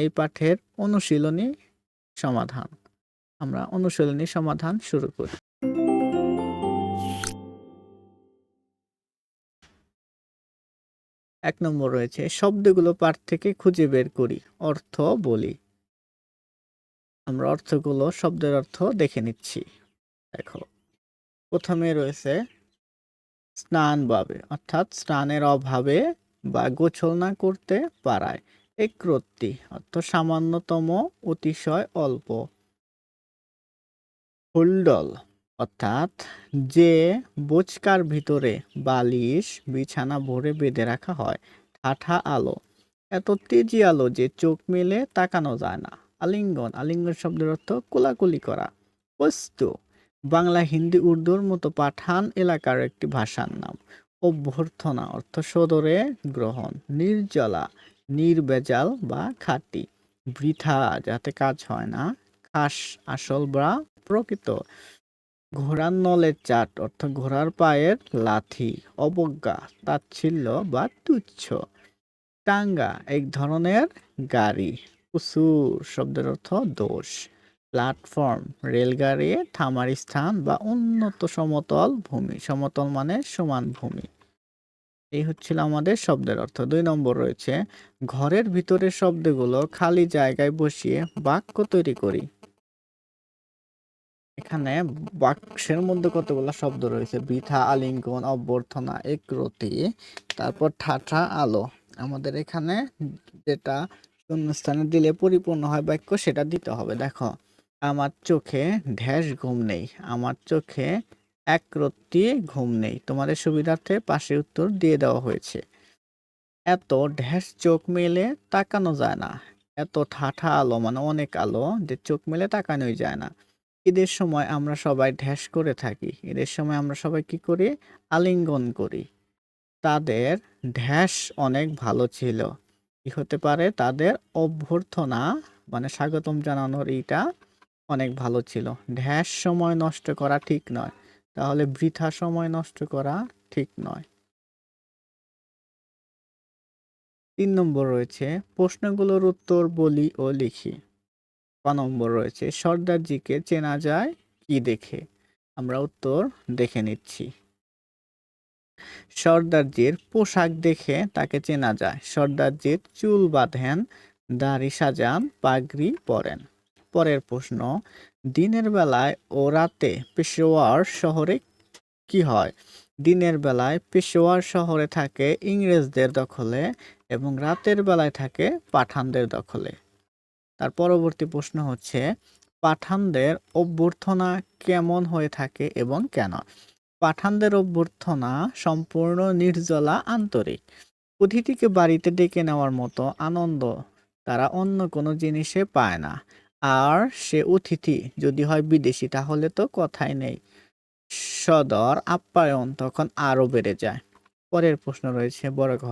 এই পাঠের অনুশীলনী সমাধান। আমরা অনুশীলনী সমাধান শুরু করি। এক নম্বর রয়েছে, শব্দগুলো পাঠ থেকে খুঁজে বের করি, অর্থ বলি। আমরা অর্থগুলো, শব্দের অর্থ দেখে নিচ্ছি। দেখো, প্রথমে রয়েছে স্নান বাবে অর্থাৎ স্নানের অভাবে বা গোছল না করতে পারায়। একরত্তি অর্থ সামান্যতম অতিশয় অল্প। হুলডল, অর্থাৎ যে বোচকার ভিতরে বালিশ, বিছানা ভরে বেঁধে রাখা হয়, ঠাঠা আলো। এত তেজি আলো যে চোখ মেলে তাকানো যায় না। আলিঙ্গন আলিঙ্গন শব্দের অর্থ কোলাকুলি করা। বস্তু, বাংলা হিন্দি উর্দুর মতো পাঠান এলাকার একটি ভাষার নাম। অভ্যর্থনা, অর্থ সদরে গ্রহণ। নির্জলা নির্বেজাল বা খাঁটি, বৃথা যাতে কাজ হয় না, খাস আসল বা প্রকৃত। ঘোড়ার নলের চাট, অর্থাৎ ঘোড়ার পায়ের লাথি, অবজ্ঞা, তাচ্ছিল্য বা তুচ্ছ। টাঙ্গা, এক ধরনের গাড়ি কুসুর শব্দের অর্থ দোষ। প্ল্যাটফর্ম, রেলগাড়ি, থামার স্থান বা উন্নত সমতল ভূমি, সমতল মানে সমান ভূমি। এই হচ্ছিল আমাদের শব্দের অর্থ। দুই নম্বর রয়েছে, ঘরের ভিতরের শব্দগুলো খালি জায়গায় বসিয়ে বাক্য তৈরি করি। এখানে বাক্সের মধ্যে কতগুলো শব্দ রয়েছে? বৃথা, আলিঙ্গন, অভ্যর্থনা, একরতি, তারপর ঠাঠা আলো। আমাদের এখানে যেটা শূন্যস্থানে দিলে পরিপূর্ণ হয় বাক্য, সেটা দিতে হবে। দেখো, আমার চোখে ঢ্যাস ঘুম নেই, আমার চোখে একরত্তি ঘুম নেই। তোমাদের সুবিধার্থে পাশে উত্তর দিয়ে দেওয়া হয়েছে। এত ঢ্যাস চোখ মেলে তাকানো যায় না। এত ঠাঠা আলো মানে অনেক আলো যে চোখ মেলে তাকানোই যায় না। ঈদের সময় আমরা সবাই ঢ্যাস করে থাকি। ঈদের সময় আমরা সবাই কি করি? আলিঙ্গন করি। তাদের ঢ্যাস অনেক ভালো ছিল। কি হতে পারে? তাদের অভ্যর্থনা মানে স্বাগতম জানানোর এইটা অনেক ভালো ছিল। ঢ্যাস সময় নষ্ট করা ঠিক নয়। তাহলে বৃথা সময় নষ্ট করা ঠিক নয়। তিন নম্বর রয়েছে, প্রশ্নগুলোর উত্তর বলি ও লিখি। ক নম্বর রয়েছে, সর্দারজিকে চেনা যায় কি দেখে? আমরা উত্তর দেখে নিচ্ছি। সর্দারজির পোশাক দেখে তাকে চেনা যায়। সর্দারজির চুল বাঁধেন, দাড়ি সাজান, পাগড়ি পরেন। পরের প্রশ্ন, দিনের বেলায় ও রাতে পেশোয়ার শহরে কি হয়? দিনের বেলায় পেশোয়ার শহরে থাকে ইংরেজদের দখলে এবং রাতের বেলায় থাকে পাঠানদের দখলে। তার পরবর্তী প্রশ্ন হচ্ছে, পাঠানদের অভ্যর্থনা কেমন হয়ে থাকে এবং কেন? পাঠানদের অভ্যর্থনা সম্পূর্ণ নির্জলা আন্তরিক। অতিথিকে বাড়িতে ডেকে নেওয়ার মতো আনন্দ তারা অন্য কোনো জিনিসে পায় না। আর সে অতিথি যদি হয় বিদেশি, তাহলে তো কথাই নেই। সদর আপ্যায়ন তখন আরও বেড়ে যায়। পরের প্রশ্ন রয়েছে বড় ঘ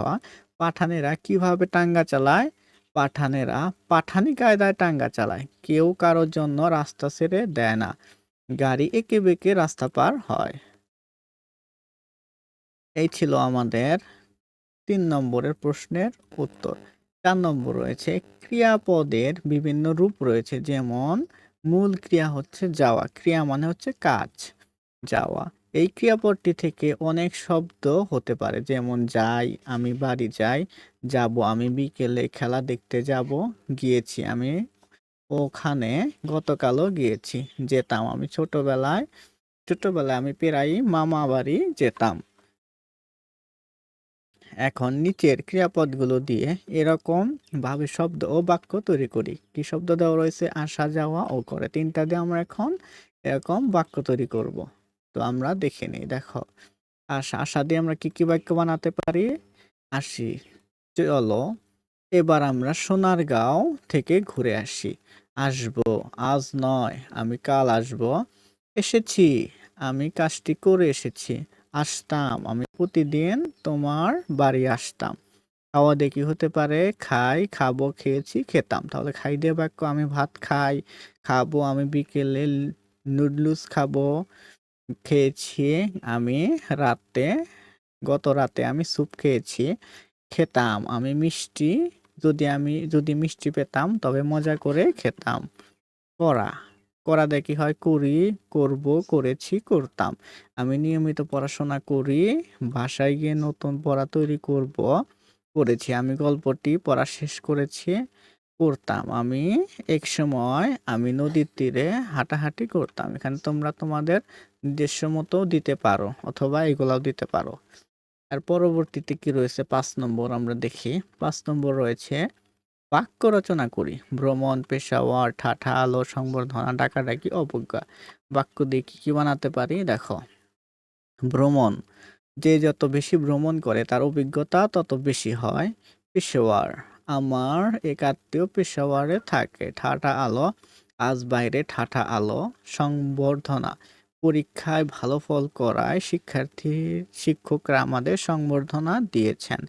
পাঠানেরা কীভাবে টাঙ্গা চালায়? পাঠানেরা পাঠানি কায়দায় টাঙ্গা চালায়। কেউ কারোর জন্য রাস্তা ছেড়ে দেয় না। গাড়ি এঁকে বেঁকে রাস্তা পার হয়। এই ছিল আমাদের তিন নম্বরের প্রশ্নের উত্তর। চার নম্বর রয়েছে, ক্রিয়াপদের বিভিন্ন রূপ রয়েছে, যেমন মূল ক্রিয়া হচ্ছে যাওয়া, ক্রিয়া মানে হচ্ছে কাজ, যাওয়া। এই ক্রিয়াপদটি থেকে অনেক শব্দ হতে পারে, যেমন যাই, আমি বাড়ি যাই, যাব আমি বিকেলে, খেলা দেখতে যাব, গিয়েছি আমি, ওখানে গতকালও গিয়েছি, যেতাম আমি ছোটবেলায় ছোটবেলায় আমি প্রায়ই মামা বাড়ি যেতাম। এখন নিচের ক্রিয়াপদগুলো দিয়ে এরকম ভাবে শব্দ ও বাক্য তৈরি করি। কি শব্দ দেওয়া রয়েছে? আসা যাওয়া ও করে। তিনটা দিয়ে আমরা এখন এরকম বাক্য তৈরি করব। তো আমরা দেখে নিই, দেখো। আশা আশা দিয়ে আমরা কি কি বাক্য বানাতে পারি? আসি, চলো। এবার আমরা সোনারগাঁও থেকে ঘুরে আসি। আসব, আজ নয়, আমি কাল আসব। এসেছি, আমি কাজটি করে এসেছি। আসতাম। আমি প্রতিদিন তোমার বাড়ি আসতাম। খাওয়া দিয়ে কি হতে পারে খাই, খাব, খেয়েছি, খেতাম। তাহলে খাই দিয়ে বাক্য আমি ভাত খাই, খাব, আমি বিকেলে নুডলস খাব, খেয়েছি আমি রাতে, গত রাতে আমি স্যুপ খেয়েছি, খেতাম। আমি মিষ্টি যদি আমি যদি মিষ্টি পেতাম, তবে মজা করে খেতাম। করা করা দেখি হয়? করি, করব, করেছি, করতাম। আমি নিয়মিত পড়াশোনা করি, বাসায় গিয়ে নতুন পড়া তৈরি করব, করেছি। আমি গল্পটি পড়া শেষ করেছি, করতাম। আমি এক সময় আমি নদীর তীরে হাঁটাহাঁটি করতাম। এখানে তোমরা তোমাদের নিজস্ব মতো দিতে পারো অথবা এগুলাও দিতে পারো। আর পরবর্তীতে কি রয়েছে? পাঁচ নম্বর আমরা দেখি। পাঁচ নম্বর রয়েছে বাক্য রচনা করি। ভ্রমণ, পেশাওয়ার ঠাঠা আলো, সংবর্ধনা, ডাকাডাকি, অবজ্ঞা। বাক্য দিয়ে কি কি বানাতে পারি? দেখো। ভ্রমণ। যে যত বেশি ভ্রমণ করে, তার অভিজ্ঞতা তত বেশি হয়। পেশাওয়ার। আমার এক আত্মীয় পেশাওয়ারে থাকে। ঠাঠা আলো। আজ বাইরে ঠাঠা আলো। সংবর্ধনা। পরীক্ষায় ভালো ফল করায় শিক্ষার্থী, শিক্ষকরা আমাদের সংবর্ধনা দিয়েছেন।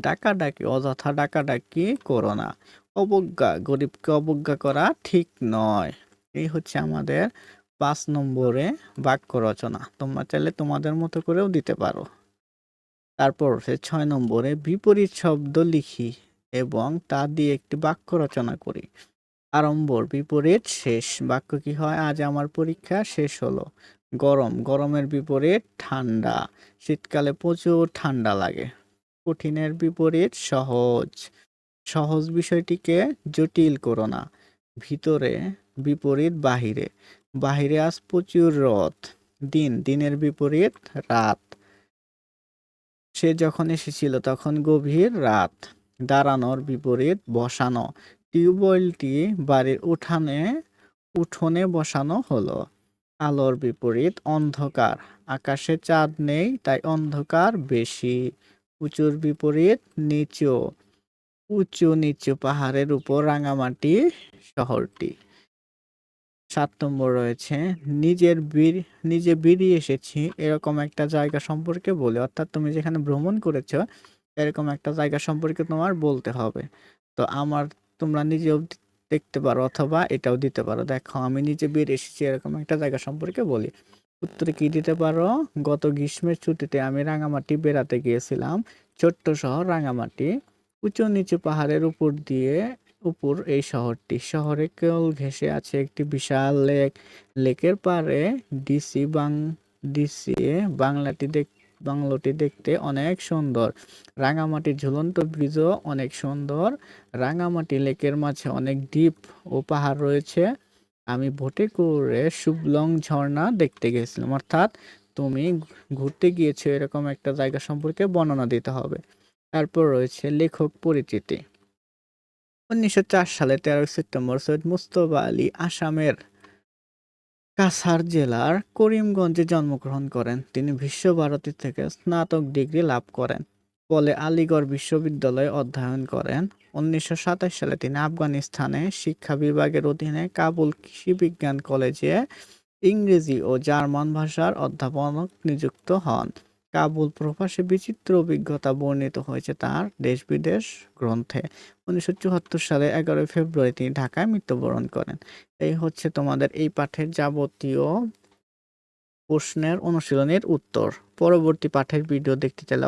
ডাকাডাকি, অযথা ডাকাডাকি করো না। অবজ্ঞা, গরিবকে অবজ্ঞা করা ঠিক নয়। এই হচ্ছে আমাদের পাঁচ নম্বরে বাক্য রচনা। তোমরা চাইলে তোমাদের মতো করেও দিতে পারো। তারপর হচ্ছে ছয় নম্বরে বিপরীত শব্দ লিখি এবং তা দিয়ে একটি বাক্য রচনা করি। আরম্বর বিপরীত শেষ। বাক্য কি হয়? আজ আমার পরীক্ষা শেষ হলো। গরম, গরমের বিপরীত ঠান্ডা। শীতকালে প্রচুর ঠান্ডা লাগে। কঠিনের বিপরীত সহজ। সহজ বিষয়টিকে জটিল করো না। ভিতরে, বিপরীত বাহিরে। বাহিরে আজ প্রচুর রথ। দিন, দিনের বিপরীত রাত। সে যখন এসেছিল, তখন গভীর রাত। দাঁড়ানোর বিপরীত বসানো। টিউবওয়েলটি বাড়ির উঠানে, উঠোনে বসানো হলো। আলোর বিপরীত অন্ধকার। আকাশে চাঁদ নেই, তাই অন্ধকার বেশি। উঁচুর বিপরীত নিচু, উঁচু নিচু পাহাড়ের উপর রাঙামাটি শহরটি। সাত নম্বর রয়েছে, নিজের বীর, নিজে বেরিয়ে এসেছি, এরকম একটা জায়গা সম্পর্কে বলে। অর্থাৎ তুমি যেখানে ভ্রমণ করেছ, এরকম একটা জায়গা সম্পর্কে তোমার বলতে হবে। তো আমার, তোমরা নিজেও দেখতে পারো অথবা এটাও দিতে পারো। দেখো, আমি নিজে বেরিয়ে এসেছি, এরকম একটা জায়গা সম্পর্কে বলি। উত্তরে কি দিতে পারো? গত গ্রীষ্মের ছুটিতে আমি রাঙামাটি বেড়াতে গিয়েছিলাম। ছোট্ট শহর রাঙামাটি। উঁচু নিচু পাহাড়ের উপর দিয়ে, উপর এই শহরটি। শহরে কেবল ঘেঁষে আছে একটি বিশাল লেক। লেকের পাড়ে ডিসি বাং ডিসি বাংলাটি দেখ, বাংলোটি দেখতে অনেক সুন্দর। রাঙামাটির ঝুলন্ত ব্রিজও অনেক সুন্দর। রাঙামাটি লেকের মাঝে অনেক দ্বীপ ও পাহাড় রয়েছে। আমি ভোটে করে শুভলং ঝর্ণা দেখতে গেছিলাম। অর্থাৎ তুমি ঘুরতে গিয়েছো এরকম একটা জায়গা সম্পর্কে বর্ণনা দিতে হবে। তারপর রয়েছে লেখক পরিচিতি। উনিশশো চার সালে তেরোই সেপ্টেম্বর সৈয়দ মুস্তফা আলী আসামের কাছাড় জেলার করিমগঞ্জে জন্মগ্রহণ করেন। তিনি বিশ্বভারতী থেকে স্নাতক ডিগ্রি লাভ করেন। পরে আলিগড় বিশ্ববিদ্যালয়ে অধ্যয়ন করেন। উনিশশো সাতাশ সালে তিনি আফগানিস্তানে শিক্ষা বিভাগের অধীনে কাবুল কৃষি বিজ্ঞান কলেজে ইংরেজি ও জার্মান ভাষার অধ্যাপক নিযুক্ত হন। কাবুল প্রবাসে বিচিত্র অভিজ্ঞতা বর্ণিত হয়েছে তার দেশ বিদেশ গ্রন্থে। উনিশশো চুয়াত্তর সালে এগারোই ফেব্রুয়ারি তিনি ঢাকায় মৃত্যুবরণ করেন। এই হচ্ছে তোমাদের এই পাঠের যাবতীয় প্রশ্নের অনুশীলনের উত্তর। পরবর্তী পাঠের ভিডিও দেখতে চাইলে